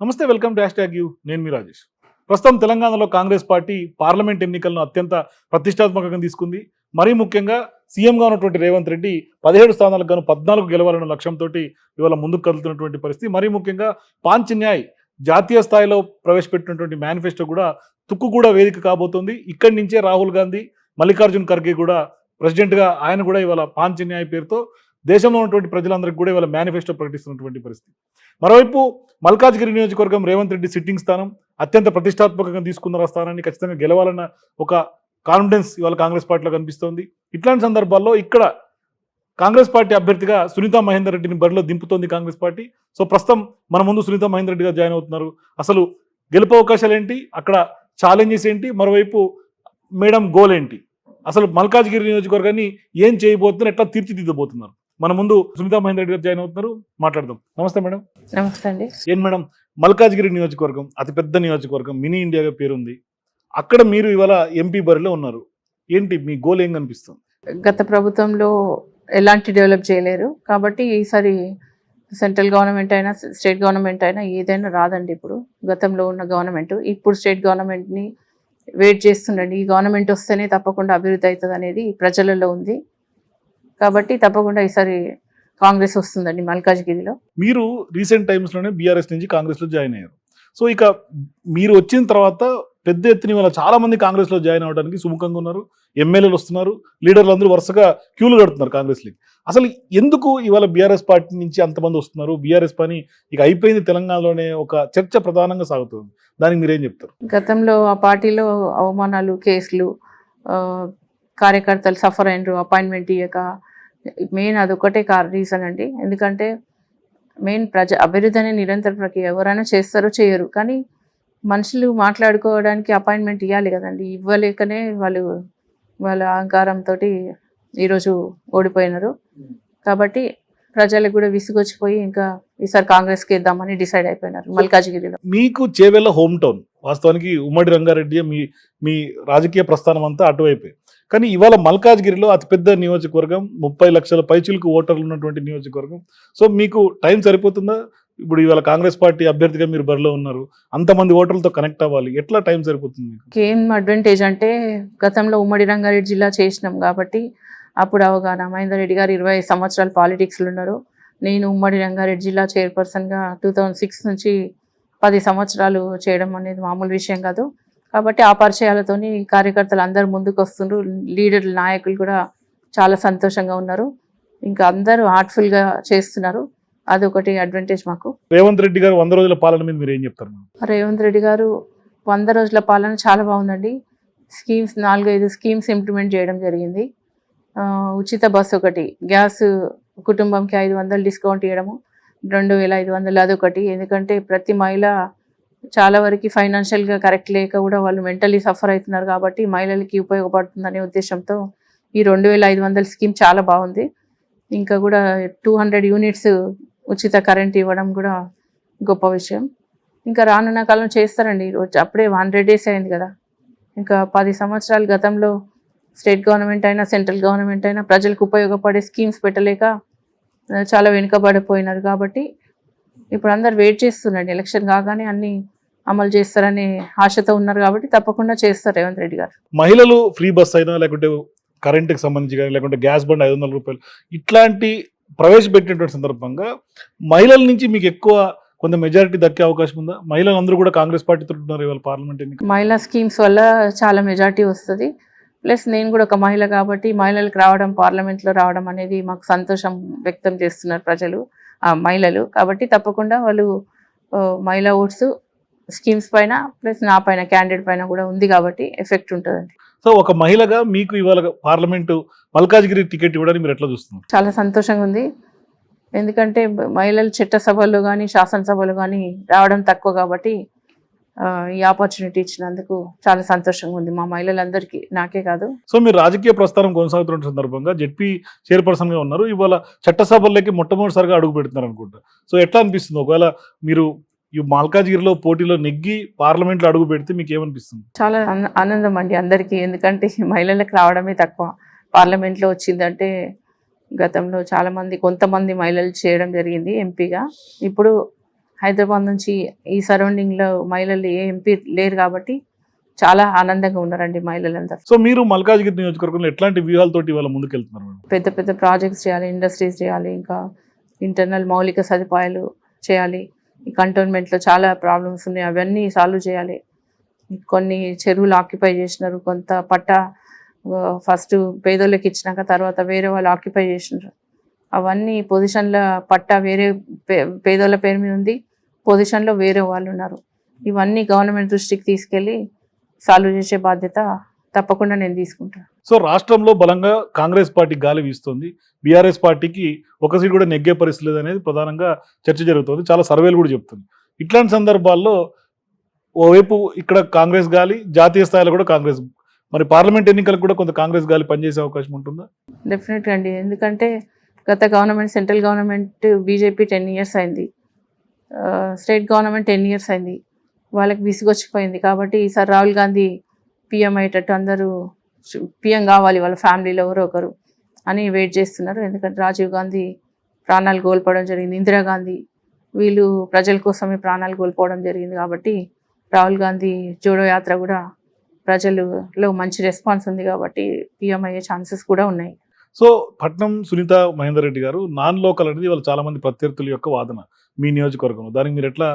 నమస్తే welcome to hash tag U. నేను మీ రాజేష్. ప్రస్తుతం తెలంగాణలో కాంగ్రెస్ పార్టీ పార్లమెంట్ ఎన్నికలను అత్యంత ప్రతిష్టాత్మకంగా తీసుకుంది. మరీ ముఖ్యంగా సీఎంగా ఉన్నటువంటి రేవంత్ రెడ్డి పదిహేడు స్థానాలకు గాను పద్నాలుగు గెలవాలన్న లక్ష్యంతో ఇవాళ ముందుకు కదులుతున్నటువంటి పరిస్థితి. మరీ ముఖ్యంగా పాంచ్ న్యాయ్ జాతీయ స్థాయిలో ప్రవేశపెట్టినటువంటి మేనిఫెస్టో కూడా తుక్కు కూడా వేదిక కాబోతోంది. ఇక్కడి నుంచే రాహుల్ గాంధీ మల్లికార్జున్ ఖర్గే కూడా ప్రెసిడెంట్గా ఆయన కూడా ఇవాళ పాంచ్ న్యాయ్ పేరుతో దేశంలో ఉన్నటువంటి ప్రజలందరికీ కూడా ఇవాళ మేనిఫెస్టో ప్రకటిస్తున్నటువంటి పరిస్థితి. మరోవైపు మల్కాజ్గిరి నియోజకవర్గం రేవంత్ రెడ్డి సిట్టింగ్ స్థానం అత్యంత ప్రతిష్టాత్మకంగా తీసుకున్న స్థానాన్ని ఖచ్చితంగా గెలవాలన్న ఒక కాన్ఫిడెన్స్ ఇవాళ కాంగ్రెస్ పార్టీలో కనిపిస్తోంది. ఇట్లాంటి సందర్భాల్లో ఇక్కడ కాంగ్రెస్ పార్టీ అభ్యర్థిగా సునీతా మహేందర్ రెడ్డిని బరిలో దింపుతోంది కాంగ్రెస్ పార్టీ. సో ప్రస్తుతం మన ముందు సునీతా మహేందర్ రెడ్డి గారు జాయిన్ అవుతున్నారు. అసలు గెలుపు అవకాశాలు ఏంటి? అక్కడ ఛాలెంజెస్ ఏంటి? మరోవైపు మేడం గోల్ ఏంటి? అసలు మల్కాజ్గిరి నియోజకవర్గాన్ని ఏం చేయబోతున్నారు? ఎట్లా తీర్చిదిద్దబోతున్నారు? మన ముందు సునీతా మహేందర్ రెడ్డి గారు జాయిన్ అవుతున్నారు. మాట్లాడదాం. నమస్తే మేడం. నమస్తే అండి. ఏం మేడం? మల్కాజ్గిరి నియోజకవర్గం అతిపెద్ద నియోజకవర్గం మినీ ఇండియాగా పేరుంది. అక్కడ మీరు ఇవాళ ఎంపీ బరిలో ఉన్నారు. ఏంటి? మీ గోల్ ఏం కనిపిస్తుంది? గత ప్రభుత్వంలో ఎలాంటి డెవలప్ చేయలేరు. కాబట్టి ఈసారి సెంట్రల్ గవర్నమెంట్ అయినా స్టేట్ గవర్నమెంట్ అయినా ఏదైనా రాదండి ఇప్పుడు. గతంలో ఉన్న గవర్నమెంట్. ఇప్పుడు స్టేట్ గవర్నమెంట్ని వెయిట్ చేస్తుండండి. ఈ గవర్నమెంట్ వస్తేనే తప్పకుండా అభివృద్ధి అవుతుంది అనేది ప్రజలలో ఉంది. కాబట్టి తప్పకుండా ఈసారి కాంగ్రెస్ వస్తుందండి మల్కాజ్గిరిలో. మీరు రీసెంట్ టైమ్స్లోనే బీఆర్ఎస్ నుంచి కాంగ్రెస్లో జాయిన్ అయ్యారు. సో ఇక మీరు వచ్చిన తర్వాత పెద్ద ఎత్తున ఇవాళ చాలా మంది కాంగ్రెస్లో జాయిన్ అవ్వడానికి సుముఖంగా ఉన్నారు. ఎమ్మెల్యేలు వస్తున్నారు. లీడర్లు అందరూ వరుసగా క్యూలు కడుతున్నారు కాంగ్రెస్కి అసలు ఎందుకు ఇవాళ బీఆర్ఎస్ పార్టీ నుంచి అంతమంది వస్తున్నారు? బీఆర్ఎస్ పని ఇక అయిపోయింది తెలంగాణలోనే ఒక చర్చ ప్రధానంగా సాగుతుంది. దానికి మీరేం చెప్తారు? గతంలో ఆ పార్టీలో అవమానాలు కేసులు కార్యకర్తలు సఫర్ అయినరు అపాయింట్మెంట్ ఇవ్వక మెయిన్ అదొకటే కార్ రీజన్ అండి. ఎందుకంటే మెయిన్ ప్రజ అభివృద్ధి అనే నిరంతర ప్రక్రియ ఎవరైనా చేస్తారో చేయరు. కానీ మనుషులు మాట్లాడుకోవడానికి అపాయింట్మెంట్ ఇవ్వాలి కదండి. ఇవ్వలేకనే వాళ్ళు వాళ్ళ అహంకారంతో ఈరోజు ఓడిపోయినారు. కాబట్టి ప్రజలకు కూడా విసుగొచ్చిపోయి ఇంకా ఈసారి కాంగ్రెస్కి ఇద్దామని డిసైడ్ అయిపోయినారు. మల్కాజ్గిరిలో. మీకు చేవెళ్ళ హోమ్ టౌన్ వాస్తవానికి ఉమ్మడి రంగారెడ్డి మీ మీ రాజకీయ ప్రస్థానం అంతా అటువైపే. కానీ ఇవాళ మల్కాజ్గిరిలో అతిపెద్ద నియోజకవర్గం ముప్పై లక్షల పైచులకు ఓటర్లు ఉన్నటువంటి నియోజకవర్గం. సో మీకు టైం సరిపోతుందా? ఇప్పుడు ఇవాళ కాంగ్రెస్ పార్టీ అభ్యర్థిగా మీరు బరిలో ఉన్నారు. అంతమంది ఓటర్లతో కనెక్ట్ అవ్వాలి. ఎట్లా టైం సరిపోతుంది ఏం అడ్వాంటేజ్ అంటే గతంలో ఉమ్మడి రంగారెడ్డి జిల్లా చేసినాం కాబట్టి అప్పుడు అవగాహన. మహేందర్ రెడ్డి గారు ఇరవై సంవత్సరాలు పాలిటిక్స్లో ఉన్నారు. నేను ఉమ్మడి రంగారెడ్డి జిల్లా చైర్పర్సన్గా టూ థౌజండ్ సిక్స్ నుంచి పది సంవత్సరాలు చేయడం అనేది మామూలు విషయం కాదు. కాబట్టి ఆ పరిచయాలతోని కార్యకర్తలు అందరూ ముందుకు వస్తుండ్రు. లీడర్లు నాయకులు కూడా చాలా సంతోషంగా ఉన్నారు. ఇంకా అందరూ హార్ట్ఫుల్గా చేస్తున్నారు. అదొకటి అడ్వాంటేజ్ మాకు. రేవంత్ రెడ్డి గారు వంద రోజుల పాలన మీద మీరు ఏం చెప్తారు? రేవంత్ రెడ్డి గారు వంద రోజుల పాలన చాలా బాగుందండి. స్కీమ్స్ నాలుగైదు స్కీమ్స్ ఇంప్లిమెంట్ చేయడం జరిగింది. ఉచిత బస్సు ఒకటి గ్యాస్ కుటుంబంకి ఐదు వందలు డిస్కౌంట్ ఇవ్వడము రెండు వేల ఐదు వందలు అదొకటి. ఎందుకంటే ప్రతి మహిళ చాలా వరకు ఫైనాన్షియల్గా కరెక్ట్ లేక కూడా వాళ్ళు మెంటలీ సఫర్ అవుతున్నారు కాబట్టి మహిళలకి ఉపయోగపడుతుందనే ఉద్దేశంతో ఈ రెండు వేల ఐదు వందల స్కీమ్ చాలా బాగుంది. ఇంకా కూడా టూ హండ్రెడ్ యూనిట్స్ ఉచిత కరెంట్ ఇవ్వడం కూడా గొప్ప విషయం. ఇంకా రానున్న కాలం చేస్తారండి. ఈరోజు అప్పుడే హండ్రెడ్ డేస్ అయింది కదా. ఇంకా పది సంవత్సరాల గతంలో స్టేట్ గవర్నమెంట్ అయినా సెంట్రల్ గవర్నమెంట్ అయినా ప్రజలకు ఉపయోగపడే స్కీమ్స్ పెట్టలేక చాలా వెనుకబడిపోయినారు కాబట్టి ఇప్పుడు అందరు వెయిట్ చేస్తున్నాడు ఎలక్షన్ కాగానే అన్ని అమలు చేస్తారనే ఆశతో ఉన్నారు కాబట్టి తప్పకుండా చేస్తారు రేవంత్ రెడ్డి గారు. మహిళలు ఫ్రీ బస్ అయినా లేకుంటే కరెంట్కి సంబంధించి కానీ లేకుంటే గ్యాస్ బండ్ ఐదు వందల రూపాయలు ఇట్లాంటి ప్రవేశపెట్టినటువంటి సందర్భంగా మహిళల నుంచి మీకు ఎక్కువ కొంత మెజారిటీ దక్కే అవకాశం ఉందా? మహిళలు అందరూ కూడా కాంగ్రెస్ పార్టీతో ఉన్నారు ఇవాళ పార్లమెంట్ ఎన్నిక. మహిళా స్కీమ్స్ వల్ల చాలా మెజార్టీ వస్తుంది. ప్లస్ నేను కూడా ఒక మహిళ కాబట్టి మహిళలకు రావడం పార్లమెంట్లో రావడం అనేది మాకు సంతోషం వ్యక్తం చేస్తున్నారు ప్రజలు ఆ, మహిళలు. కాబట్టి తప్పకుండా వాళ్ళు మహిళా ఓట్స్ స్కీమ్స్ పైన ప్లస్ నా పైన క్యాండిడేట్ పైన కూడా ఉంది కాబట్టి ఎఫెక్ట్ ఉంటుందండి. సో ఒక మహిళగా మీకు ఇవాళ పార్లమెంటు మల్కాజ్గిరి టికెట్ ఇవ్వడానికి మీరు ఎట్లా చూస్తున్నారు? చాలా సంతోషంగా ఉంది. ఎందుకంటే మహిళలు చట్టసభల్లో కానీ శాసనసభలో కానీ రావడం తక్కువ కాబట్టి ఈ ఆపర్చునిటీ ఇచ్చినందుకు చాలా సంతోషంగా ఉంది. మా మహిళలందరికీ నాకే కాదు. సో మీరు రాజకీయ ప్రస్థానం కొనసాగుతున్న సందర్భంగా జెడ్పీ చైర్పర్సన్గా ఉన్నారు. ఇవాళ చట్టసభల్లోకి మొట్టమొదటిసారిగా అడుగు పెడుతున్నారు అనుకుంటా. సో ఎట్లా అనిపిస్తుంది? ఒకవేళ మీరు ఈ మల్కాజ్గిరిలో పోటీలో నెగ్గి పార్లమెంట్లో అడుగు పెడితే మీకు ఏమనిపిస్తుంది? చాలా ఆన- ఆనందం అండి అందరికీ. ఎందుకంటే మహిళలకు రావడమే తక్కువ. పార్లమెంట్లో వచ్చిందంటే గతంలో చాలా మంది కొంతమంది మహిళలు చేయడం జరిగింది ఎంపీగా. ఇప్పుడు హైదరాబాద్ నుంచి ఈ సరౌండింగ్లో మహిళలు ఏ ఎంపీ లేరు కాబట్టి చాలా ఆనందంగా ఉన్నారండి మహిళలందరూ. సో మీరు మల్కాజ్గిరి నియోజకవర్గంలో ఎట్లాంటి వ్యూహాలతోటి ఇవాళ ముందుకెళ్తున్నారు పెద్ద పెద్ద ప్రాజెక్ట్స్ చేయాలి ఇండస్ట్రీస్ చేయాలి ఇంకా ఇంటర్నల్ మౌలిక సదుపాయాలు చేయాలి ఈ కంటోన్మెంట్లో చాలా ప్రాబ్లమ్స్ ఉన్నాయి అవన్నీ సాల్వ్ చేయాలి. కొన్ని చెరువులు ఆక్యుపై చేసినారు కొంత పట్ట ఫస్ట్ పేదోళ్ళకి ఇచ్చినాక తర్వాత వేరే వాళ్ళు ఆక్యుపై చేసినారు. అవన్నీ పొజిషన్ల పట్ట వేరే పేదోళ్ళ పేరు మీద ఉంది. పొజిషన్లో వేరే వాళ్ళు ఉన్నారు. ఇవన్నీ గవర్నమెంట్ దృష్టికి తీసుకెళ్ళి సాల్వ్ చేసే బాధ్యత తప్పకుండా నేను తీసుకుంటాను సో రాష్ట్రంలో బలంగా కాంగ్రెస్ పార్టీ గాలి వీస్తుంది. బీఆర్ఎస్ పార్టీకి ఒక సీట్ కూడా నెగ్గే పరిస్థితి అనేది ప్రధానంగా చర్చ జరుగుతుంది. చాలా సర్వేలు కూడా చెప్తుంది ఇట్లాంటి సందర్భాల్లో ఓవైపు ఇక్కడ కాంగ్రెస్ గాలి జాతీయ స్థాయిలో కూడా కాంగ్రెస్ మరి పార్లమెంట్ ఎన్నికలకు కూడా కొంత కాంగ్రెస్ గాలి పనిచేసే అవకాశం ఉంటుందా? డెఫినెట్గా అండి. ఎందుకంటే గత government central government BJP ten years అయింది. స్టేట్ గవర్నమెంట్ టెన్ ఇయర్స్ అయింది. వాళ్ళకి విసుగొచ్చిపోయింది. కాబట్టి ఈసారి రాహుల్ గాంధీ పిఎం అయ్యేటట్టు అందరూ పిఎం కావాలి. వాళ్ళ ఫ్యామిలీలో ఎవరో ఒకరు అని వెయిట్ చేస్తున్నారు. ఎందుకంటే రాజీవ్ గాంధీ ప్రాణాలు కోల్పోవడం జరిగింది. ఇందిరాగాంధీ వీళ్ళు ప్రజల కోసమే ప్రాణాలు కోల్పోవడం జరిగింది కాబట్టి రాహుల్ గాంధీ జోడో యాత్ర కూడా ప్రజలలో మంచి రెస్పాన్స్ ఉంది కాబట్టి పిఎం అయ్యే ఛాన్సెస్ కూడా ఉన్నాయి. సో పట్నం సునీత మహేందర్ రెడ్డి గారు నాన్ లోకల్ అనేది వాళ్ళు చాలా మంది ప్రత్యర్థుల యొక్క వాదన. మీ నియోజకవర్గంలో? దానికి మీరు ఎట్లా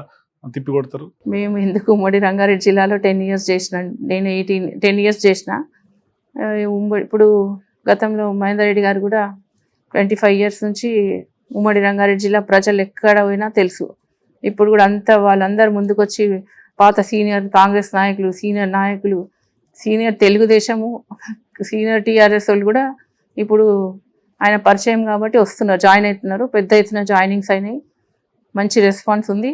తిప్పి కొడతారు? మేము ఎందుకు ఉమ్మడి రంగారెడ్డి జిల్లాలో టెన్ ఇయర్స్ చేసిన నేను ఎయిటీన్ టెన్ ఇయర్స్ చేసిన. ఉమ్మడి ఇప్పుడు గతంలో మహేందర్ రెడ్డి గారు కూడా ట్వంటీ ఫైవ్ ఇయర్స్ నుంచి ఉమ్మడి రంగారెడ్డి జిల్లా ప్రజలు ఎక్కడ పోయినా తెలుసు. ఇప్పుడు కూడా అంతా వాళ్ళందరూ ముందుకొచ్చి పాత సీనియర్ కాంగ్రెస్ నాయకులు సీనియర్ నాయకులు సీనియర్ తెలుగుదేశము సీనియర్ టీఆర్ఎస్ వాళ్ళు కూడా ఇప్పుడు ఆయన పరిచయం కాబట్టి వస్తున్నారు. జాయిన్ అవుతున్నారు. పెద్ద ఎత్తున జాయినింగ్స్ అయినాయి. మంచి రెస్పాన్స్ ఉంది.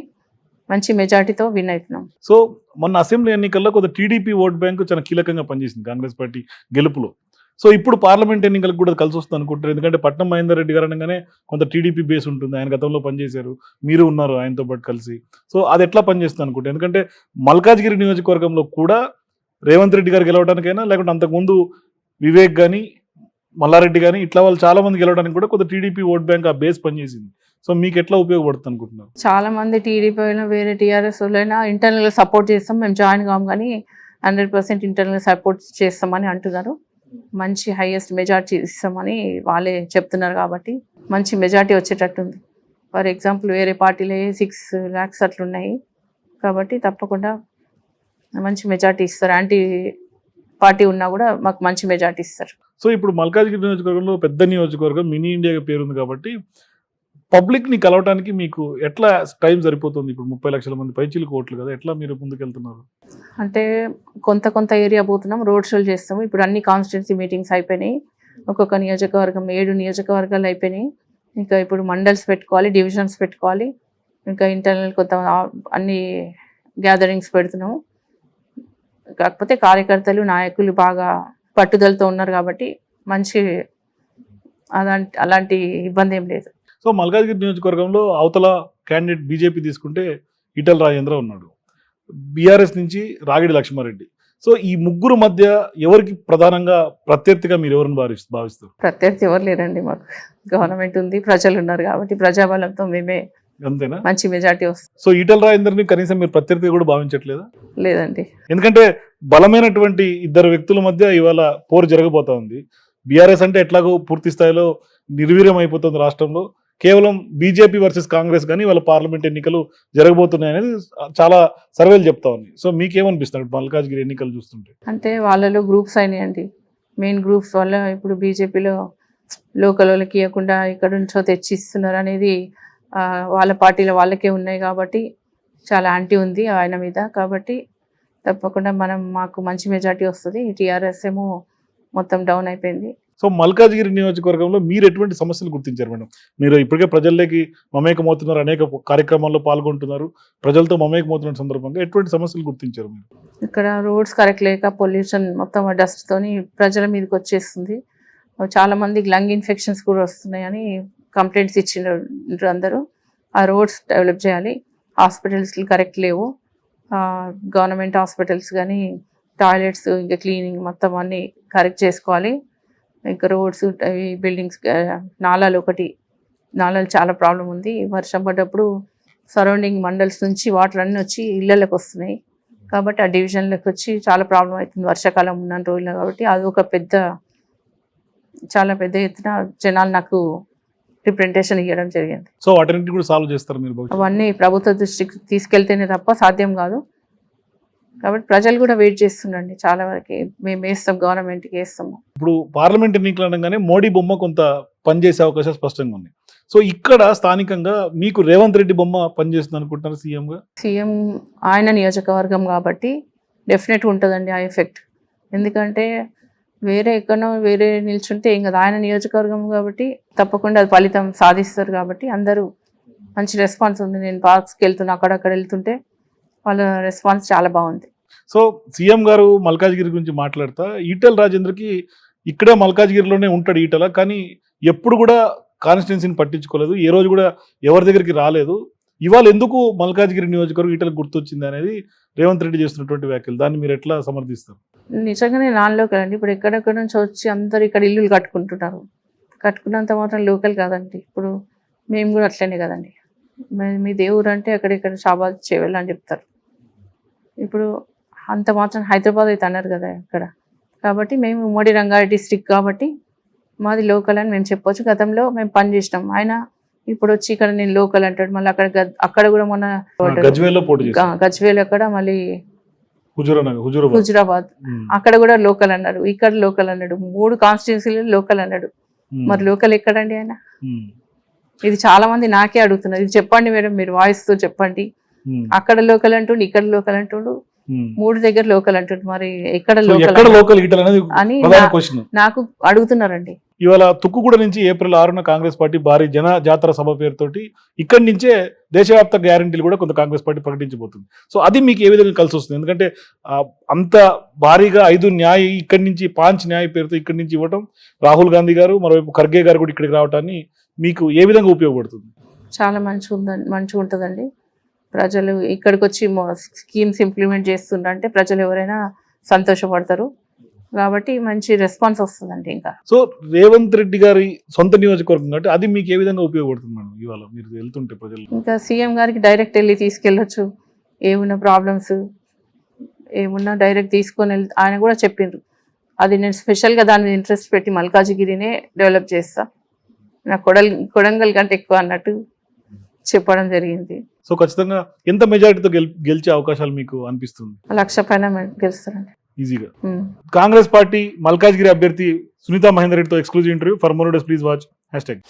మంచి మెజార్టీతో విన్ అవుతున్నాం. సో మొన్న అసెంబ్లీ ఎన్నికల్లో కొంత టీడీపీ ఓట్ బ్యాంకు చాలా కీలకంగా పనిచేసింది కాంగ్రెస్ పార్టీ గెలుపులో. సో ఇప్పుడు పార్లమెంట్ ఎన్నికలకు కూడా కలిసి వస్తుంది అనుకుంటారు ఎందుకంటే పట్నం మహేందర్ రెడ్డి గారు అనగానే కొంత టీడీపీ బేస్ ఉంటుంది. ఆయన గతంలో పనిచేశారు. మీరు ఉన్నారు ఆయనతో పాటు కలిసి. సో అది ఎట్లా పనిచేస్తుంది అనుకుంటారు ఎందుకంటే మల్కాజ్గిరి నియోజకవర్గంలో కూడా రేవంత్ రెడ్డి గారు గెలవడానికైనా లేకుంటే అంతకుముందు వివేక్ కానీ మల్లారెడ్డి కానీ ఇట్లా వాళ్ళు చాలా మంది గెలవడానికి కూడా కొంత టీడీపీ ఓట్ బ్యాంక్ ఆ బేస్ పనిచేసింది. సో మీకు ఎట్లా ఉపయోగపడుతుంది అనుకుంటున్నారు చాలా మంది టీడీపీ అయినా వేరే టీఆర్ఎస్ వాళ్ళైనా ఇంటర్నల్గా సపోర్ట్ చేస్తాం మేము జాయిన్ కాము కానీ హండ్రెడ్ పర్సెంట్ ఇంటర్నల్గా సపోర్ట్ చేస్తామని అంటున్నారు. మంచి హైయెస్ట్ మెజార్టీ ఇస్తామని వాళ్ళే చెప్తున్నారు కాబట్టి మంచి మెజార్టీ వచ్చేటట్టుంది. ఫర్ ఎగ్జాంపుల్ వేరే పార్టీలో సిక్స్ ల్యాక్స్ అట్లున్నాయి కాబట్టి తప్పకుండా మంచి మెజార్టీ ఇస్తారు. యాంటీ పార్టీ ఉన్నా కూడా మాకు మంచి మెజార్టీ ఇస్తారు. సో ఇప్పుడు మల్కాజ్గిరి నియోజకవర్గంలో పెద్ద నియోజకవర్గం మినీ ఇండియాగా పేరుంది కాబట్టి పబ్లిక్ని కలవటానికి మీకు ఎట్లా టైం సరిపోతుంది? ఇప్పుడు ముప్పై లక్షల మంది పైచీలు కోట్లు కదా ఎట్లా మీరు ముందుకెళ్తున్నారు? అంటే కొంత కొంత ఏరియా పోతున్నాం రోడ్ షోలు చేస్తాము. ఇప్పుడు అన్ని కాన్స్టిట్యున్సీ మీటింగ్స్ అయిపోయినాయి. ఒక్కొక్క నియోజకవర్గం ఏడు నియోజకవర్గాలు అయిపోయినాయి. ఇంకా ఇప్పుడు మండల్స్ పెట్టుకోవాలి డివిజన్స్ పెట్టుకోవాలి. ఇంకా ఇంటర్నల్ కొంత అన్ని గ్యాదరింగ్స్ పెడుతున్నాము. కాకపోతే కార్యకర్తలు నాయకులు బాగా పట్టుదలతో ఉన్నారు కాబట్టి మంచి అలాంటి అలాంటి ఇబ్బంది ఏం లేదు. సో మల్కాజ్గిరి నియోజకవర్గంలో అవతల క్యాండిడేట్ బీజేపీ తీసుకుంటే ఈటల రాజేంద్ర ఉన్నాడు. బీఆర్ఎస్ నుంచి రాగిడి లక్ష్మారెడ్డి. సో ఈ ముగ్గురు మధ్య ఎవరికి ప్రధానంగా ప్రత్యర్థిగా మీరు ఎవరిని భావిస్ భావిస్తారు? ప్రత్యర్థి ఎవరు లేరండి మాకు. గవర్నమెంట్ ఉంది ప్రజలు ఉన్నారు కాబట్టి ప్రజాబలంతో మేమే అంతేనా? మంచి మెజార్టీ వస్తుంది సో ఈటల రాజేందర్ని కనీసం మీరు ప్రత్యర్థిగా కూడా భావించట్లేదా? లేదండి. ఎందుకంటే బలమైనటువంటి ఇద్దరు వ్యక్తుల మధ్య ఇవాళ పోరు జరగబోతా ఉంది. బీఆర్ఎస్ అంటే ఎట్లాగో పూర్తి స్థాయిలో నిర్వీర్యం అయిపోతుంది రాష్ట్రంలో. కేవలం బీజేపీ వర్సెస్ కాంగ్రెస్ కానీ వాళ్ళ పార్లమెంట్ ఎన్నికలు జరగబోతున్నాయి అనేది చాలా సర్వేలు చెప్తా ఉన్నాయి. సో మీకేమనిపిస్తుంది? మల్కాజ్గిరి ఎన్నికలు చూస్తుంటే. అంటే వాళ్ళలో గ్రూప్స్ అయినాయండి మెయిన్ గ్రూప్స్ వల్ల ఇప్పుడు బీజేపీలో లోకల్ వాళ్ళకి ఇవ్వకుండా ఇక్కడ నుంచో తెచ్చి ఇస్తున్నారు అనేది వాళ్ళ పార్టీలో వాళ్ళకే ఉన్నాయి కాబట్టి చాలా యాంటీ ఉంది ఆయన మీద. కాబట్టి తప్పకుండా మనం మాకు మంచి మెజార్టీ వస్తుంది. టీఆర్ఎస్ ఏమో మొత్తం డౌన్ అయిపోయింది. సో మల్కాజ్గిరి నియోజకవర్గంలో మీరు ఎటువంటి సమస్యలు గుర్తించారు మేడం? మీరు ఇప్పటికే ప్రజల్లోకి మమేకమవుతున్నారు అనేక కార్యక్రమాల్లో పాల్గొంటున్నారు ప్రజలతో మమేకమవుతున్న సందర్భంగా ఎటువంటి సమస్యలు గుర్తించారు మీరు? ఇక్కడ రోడ్స్ కరెక్ట్ లేక పొల్యూషన్ మొత్తం డస్ట్తోని ప్రజల మీదకి వచ్చేస్తుంది. చాలా మందికి లంగ్ ఇన్ఫెక్షన్స్ కూడా వస్తున్నాయని కంప్లైంట్స్ ఇచ్చిన అందరూ. ఆ రోడ్స్ డెవలప్ చేయాలి. హాస్పిటల్స్ కరెక్ట్ లేవు. గవర్నమెంట్ హాస్పిటల్స్ కానీ టాయిలెట్స్ ఇంకా క్లీనింగ్ మొత్తం అన్నీ కరెక్ట్ చేసుకోవాలి. ఇంకా రోడ్స్ బిల్డింగ్స్ నాలాలు ఒకటి. నాలాలు చాలా ప్రాబ్లం ఉంది. వర్షం పడ్డప్పుడు సరౌండింగ్ మండల్స్ నుంచి వాటర్ అన్నీ వచ్చి ఇళ్ళకి వస్తున్నాయి. కాబట్టి ఆ డివిజన్లోకి వచ్చి చాలా ప్రాబ్లం అవుతుంది. వర్షాకాలం ఉన్న రోజులు కాబట్టి అది ఒక పెద్ద చాలా పెద్ద ఎత్తున జనాలు నాకు రిప్రజెంటేషన్ ఇవ్వడం జరిగింది. సో కూడా సాల్వ్ చేస్తారు మీరు భవిష్యత్తు అవన్నీ ప్రభుత్వ దృష్టికి తీసుకెళ్తేనే తప్ప సాధ్యం కాదు. కాబట్టి ప్రజలు కూడా వెయిట్ చేస్తుండండి చాలా వరకు. మేము వేస్తాం గవర్నమెంట్కి వేస్తాము. ఇప్పుడు పార్లమెంట్ ఎన్నికలు అనగానే మోడీ బొమ్మ కొంత పనిచేసే అవకాశం స్పష్టంగా ఉంది సో ఇక్కడ స్థానికంగా మీకు రేవంత్ రెడ్డి బొమ్మ పనిచేస్తుంది అనుకుంటున్నారు సీఎం గా సీఎం ఆయన నియోజకవర్గం కాబట్టి డెఫినెట్ ఉంటుందండి ఆ ఎఫెక్ట్. ఎందుకంటే వేరే ఎక్కడో వేరే నిల్చుంటే ఏం కదా. ఆయన నియోజకవర్గం కాబట్టి తప్పకుండా అది ఫలితం సాధిస్తారు కాబట్టి అందరూ మంచి రెస్పాన్స్ ఉంది. నేను పార్క్స్కి వెళ్తున్నా అక్కడక్కడ వెళ్తుంటే వాళ్ళ రెస్పాన్స్ చాలా బాగుంది. సో సీఎం గారు మల్కాజ్గిరి గురించి మాట్లాడతా ఈటెల రాజేంద్రకి ఇక్కడే మల్కాజ్గిరిలోనే ఉంటాడు ఈటల కానీ ఎప్పుడు కూడా కాన్స్టిట్యున్సీని పట్టించుకోలేదు ఏ రోజు కూడా ఎవరి దగ్గరికి రాలేదు. ఇవాళ ఎందుకు మల్కాజ్గిరి నియోజకవర్గం ఈటలకు గుర్తొచ్చింది అనేది రేవంత్ రెడ్డి చేస్తున్నటువంటి వ్యాఖ్యలు. దాన్ని మీరు ఎట్లా సమర్థిస్తారు? నిజంగానే నాన్ లోకల్ అండి ఇప్పుడు ఎక్కడెక్కడ నుంచి వచ్చి అందరు ఇక్కడ ఇల్లులు కట్టుకుంటున్నారు. కట్టుకున్నంత మాత్రం లోకల్ కాదండి ఇప్పుడు మేము కూడా అట్లనే కదండి. మీ- దేవుడు అంటే అక్కడిక్కడ షాబాద్ చేయాలి అని చెప్తారు. ఇప్పుడు అంత మాత్రం హైదరాబాద్ అయితే అన్నారు కదా ఇక్కడ. కాబట్టి మేము ఉమ్మడి రంగారెడ్డి డిస్ట్రిక్ట్ కాబట్టి మాది లోకల్ అని మేము చెప్పొచ్చు. గతంలో మేము పని చేసినాం. ఆయన ఇప్పుడు వచ్చి ఇక్కడ నేను లోకల్ అంటాడు. మళ్ళీ అక్కడ అక్కడ కూడా మొన్న గజ్వేల్ అక్కడ మళ్ళీ హుజూరాబాద్. అక్కడ కూడా లోకల్ అన్నాడు. ఇక్కడ లోకల్ అన్నాడు. మూడు కాన్స్టిట్యున్సీలు లోకల్ అన్నాడు. మరి లోకల్ ఎక్కడండి ఆయన? ఇది చాలా మంది నాకే అడుగుతున్నారు. ఇది చెప్పండి మేడం మీరు వాయిస్తో చెప్పండి. ఉమ్, అక్కడ లోకల్ అంటుండు ఇక్కడ లోకల్ అంటుండు ఉమ్. మూడు దగ్గర లోకల్ అంటుండు. మరి ఎక్కడ లోకల్ లోకల్ అని నాకు అడుగుతున్నారండి. ఇవాళ తుక్కుగూడ నుంచి ఏప్రిల్ ఆరున కాంగ్రెస్ పార్టీ భారీ జన జాతర సభ పేరుతోటి ఇక్కడి నుంచే దేశవ్యాప్త గ్యారంటీలు కూడా కొంత కాంగ్రెస్ పార్టీ ప్రకటించబోతుంది. సో అది మీకు ఏ విధంగా కలిసి వస్తుంది? ఎందుకంటే అంత భారీగా ఐదు న్యాయ ఇక్కడి నుంచి పాంచ్ న్యాయ పేరుతో ఇక్కడి నుంచి ఇవ్వటం రాహుల్ గాంధీ గారు మరోవైపు ఖర్గే గారు కూడా ఇక్కడికి రావటాన్ని మీకు ఏ విధంగా ఉపయోగపడుతుంది? చాలా మంచిగా ఉందండి మంచిగా ఉంటుందండి. ప్రజలు ఇక్కడికి వచ్చి స్కీమ్స్ ఇంప్లిమెంట్ చేస్తుండంటే ప్రజలు ఎవరైనా సంతోషపడతారు. కాబట్టి మంచి రెస్పాన్స్ వస్తుందండి ఇంకా. సో రేవంత్ రెడ్డి గారి సొంత నియోజకవర్గం కాబట్టి అది మీకు ఏ విధంగా ఉపయోగపడుతుంది మేడం ఇవాళ మీరు వెళ్తుంటే ప్రజలు? ఇంకా సీఎం గారికి డైరెక్ట్ వెళ్ళి తీసుకెళ్ళొచ్చు. ఏమున్న ప్రాబ్లమ్స్ ఏమున్నా డైరెక్ట్ తీసుకొని వెళ్ళి ఆయన కూడా చెప్పిండ్రు. అది నేను స్పెషల్గా దాని మీద ఇంట్రెస్ట్ పెట్టి మల్కాజిగిరినే డెవలప్ చేస్తా. నా కొడల్ కొడంగల్ కంటే ఎక్కువ అన్నట్టు చెప్పడం జరిగింది. సో ఖచ్చితంగా ఎంత మెజారిటీతో గెల్ గెలిచే అవకాశాలు మీకు అనిపిస్తుంది? లక్ష పైన గెలుస్తారండి. ఈజీగా. కాంగ్రెస్ పార్టీ మల్కాజ్గిరి అభ్యర్థి సునీతా మహేందర్ రెడ్డితో exclusive interview for more days please watch hash tag